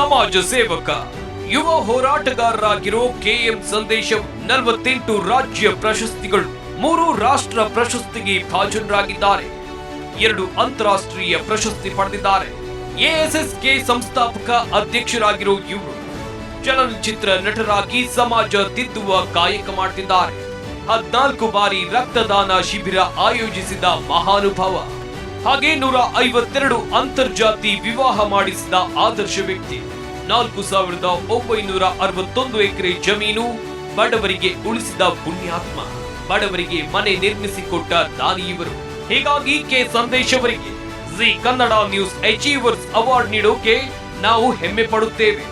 ಸಮಾಜ ಸೇವಕ ಯುವ ಹೋರಾಟಗಾರರಾಗಿರೋ ಕೆಎಂ ಸಂದೇಶ ನಲವತ್ತೆಂಟು ರಾಜ್ಯ ಪ್ರಶಸ್ತಿಗಳು, ಮೂರು ರಾಷ್ಟ್ರ ಪ್ರಶಸ್ತಿಗೆ ಭಾಜನರಾಗಿದ್ದಾರೆ. ಎರಡು ಅಂತಾರಾಷ್ಟ್ರೀಯ ಪ್ರಶಸ್ತಿ ಪಡೆದಿದ್ದಾರೆ. ಎಎಸ್ಎಸ್ಕೆ ಸಂಸ್ಥಾಪಕ ಅಧ್ಯಕ್ಷರಾಗಿರೋ ಇವರು. ಚಲನಚಿತ್ರ ನಟರಾಗಿ ಸಮಾಜ ತಿದ್ದುವ ಕಾಯಕ ಮಾಡುತ್ತಿದ್ದಾರೆ ಹದಿನಾಲ್ಕು ಬಾರಿ ರಕ್ತದಾನ ಶಿಬಿರ ಆಯೋಜಿಸಿದ ಮಹಾನುಭಾವ. ಹಾಗೆ ನೂರ ಐವತ್ತೆರಡು ಅಂತರ್ಜಾತಿ ವಿವಾಹ ಮಾಡಿಸಿದ ಆದರ್ಶ ವ್ಯಕ್ತಿ. ನಾಲ್ಕು ಸಾವಿರದ ಒಂಬೈನೂರ ಅರವತ್ತೊಂದು ಎಕರೆ ಜಮೀನು ಬಡವರಿಗೆ ಉಳಿಸಿದ ಪುಣ್ಯಾತ್ಮ. ಬಡವರಿಗೆ ಮನೆ ನಿರ್ಮಿಸಿಕೊಟ್ಟ ದಾನಿಯವರು ಹೀಗಾಗಿ ಕೆ ಸಂದೇಶ್ ಅವರಿಗೆ Zee Kannada news achievers award ನೀಡೋಕೆ ನಾವು ಹೆಮ್ಮೆ ಪಡುತ್ತೇವೆ.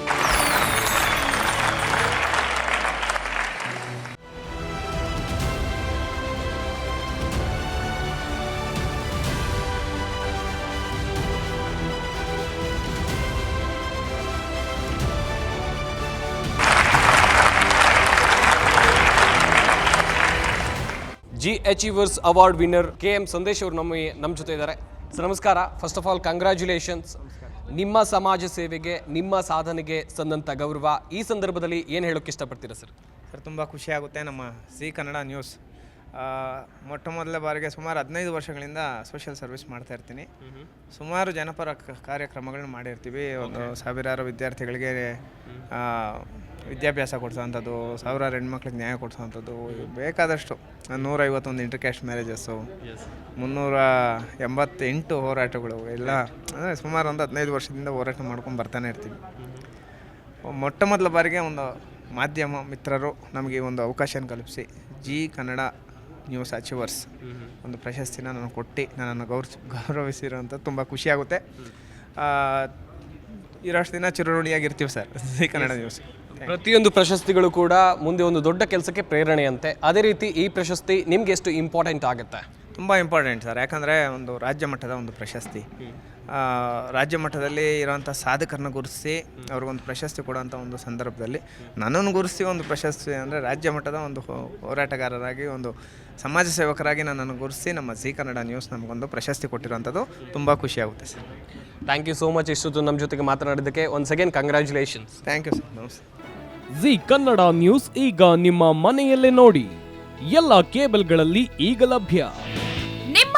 Zee achievers award winner K M Sandesh ಅವರು ನಮ್ಮ ನಮ್ಮ ಜೊತೆ ಇದ್ದಾರೆ. ಸರ್ ನಮಸ್ಕಾರ. ಫಸ್ಟ್ ಆಫ್ ಆಲ್ ಕಂಗ್ರ್ಯಾಚುಲೇಷನ್ಸ್ ನಿಮ್ಮ ಸಮಾಜ ಸೇವೆಗೆ ನಿಮ್ಮ ಸಾಧನೆಗೆ ಸಂದಂಥ ಗೌರವ. ಈ ಸಂದರ್ಭದಲ್ಲಿ ಏನು ಹೇಳೋಕೆ ಇಷ್ಟಪಡ್ತೀರಾ ಸರ್? ಸರ್ ತುಂಬ ಖುಷಿಯಾಗುತ್ತೆ ನಮ್ಮ ಸಿ ಕನ್ನಡ ನ್ಯೂಸ್. ಮೊಟ್ಟ ಮೊದಲ ಬಾರಿಗೆ ಸುಮಾರು ಹದಿನೈದು ವರ್ಷಗಳಿಂದ ಸೋಷಿಯಲ್ ಸರ್ವಿಸ್ ಮಾಡ್ತಾ ಇರ್ತೀನಿ. ಸುಮಾರು ಜನಪರ ಕಾರ್ಯಕ್ರಮಗಳನ್ನ ಮಾಡಿರ್ತೀವಿ. ಒಂದು ಸಾವಿರಾರು ವಿದ್ಯಾರ್ಥಿಗಳಿಗೆ ವಿದ್ಯಾಭ್ಯಾಸ ಕೊಡಿಸೋವಂಥದ್ದು ಸಾವಿರಾರು ಹೆಣ್ಮಕ್ಳಿಗೆ ನ್ಯಾಯ ಕೊಡಿಸೋವಂಥದ್ದು ಬೇಕಾದಷ್ಟು. ನೂರೈವತ್ತೊಂದು ಇಂಟರ್ ಕ್ಯಾಸ್ಟ್ ಮ್ಯಾರೇಜಸ್ಸು ಮುನ್ನೂರ ಎಂಬತ್ತೆಂಟು ಹೋರಾಟಗಳು ಎಲ್ಲ ಅಂದರೆ ಸುಮಾರು ಒಂದು ಹದಿನೈದು ವರ್ಷದಿಂದ ಹೋರಾಟ ಮಾಡ್ಕೊಂಡು ಬರ್ತಾನೆ ಇರ್ತೀವಿ. ಮೊಟ್ಟ ಮೊದಲ ಬಾರಿಗೆ ಒಂದು ಮಾಧ್ಯಮ ಮಿತ್ರರು ನಮಗೆ ಒಂದು ಅವಕಾಶ ಕಲ್ಪಿಸಿ ಜಿ ಕನ್ನಡ ನ್ಯೂಸ್ ಅಚೀವರ್ಸ್ ಒಂದು ಪ್ರಶಸ್ತಿನ ನಾನು ಕೊಟ್ಟು ನನ್ನನ್ನು ಗೌರವ ಗೌರವಿಸಿರೋಂಥ ತುಂಬ ಖುಷಿಯಾಗುತ್ತೆ ಇರೋಷ್ಟು ದಿನ ಚಿರಋಣಿಯಾಗಿರ್ತೀವಿ ಸರ್. ಜಿ ಕನ್ನಡ ನ್ಯೂಸ್ ಪ್ರತಿಯೊಂದು ಪ್ರಶಸ್ತಿಗಳು ಕೂಡ ಮುಂದೆ ಒಂದು ದೊಡ್ಡ ಕೆಲಸಕ್ಕೆ ಪ್ರೇರಣೆಯಂತೆ. ಅದೇ ರೀತಿ ಈ ಪ್ರಶಸ್ತಿ ನಿಮ್ಗೆ ಎಷ್ಟು ಇಂಪಾರ್ಟೆಂಟ್ ಆಗುತ್ತೆ? ತುಂಬ ಇಂಪಾರ್ಟೆಂಟ್ ಸರ್. ಯಾಕಂದರೆ ಒಂದು ರಾಜ್ಯ ಮಟ್ಟದ ಒಂದು ಪ್ರಶಸ್ತಿ. ರಾಜ್ಯ ಮಟ್ಟದಲ್ಲಿ ಇರೋವಂಥ ಸಾಧಕರನ್ನ ಗುರುತಿಸಿ ಅವ್ರಿಗೊಂದು ಪ್ರಶಸ್ತಿ ಕೊಡೋಂಥ ಒಂದು ಸಂದರ್ಭದಲ್ಲಿ ನನ್ನನ್ನು ಗುರುತಿಸಿ ಒಂದು ಪ್ರಶಸ್ತಿ ಅಂದರೆ ರಾಜ್ಯ ಮಟ್ಟದ ಒಂದು ಹೋರಾಟಗಾರರಾಗಿ ಒಂದು ಸಮಾಜ ಸೇವಕರಾಗಿ ನನ್ನನ್ನು ಗುರುತಿಸಿ ನಮ್ಮ ಜಿ ಕನ್ನಡ ನ್ಯೂಸ್ ನಮಗೊಂದು ಪ್ರಶಸ್ತಿ ಕೊಟ್ಟಿರುವಂಥದ್ದು ತುಂಬ ಖುಷಿಯಾಗುತ್ತೆ sir. Thank you so much ಇಷ್ಟು ನಮ್ಮ ಜೊತೆಗೆ ಮಾತನಾಡಿದ್ದಕ್ಕೆ once again congratulations thank you sir ನಮಸ್ತೆ. ಜಿ ಕನ್ನಡ ನ್ಯೂಸ್ ಈಗ ನಿಮ್ಮ ಮನೆಯಲ್ಲೇ ನೋಡಿ. ಎಲ್ಲ ಕೇಬಲ್ಗಳಲ್ಲಿ ಈಗ ಲಭ್ಯ.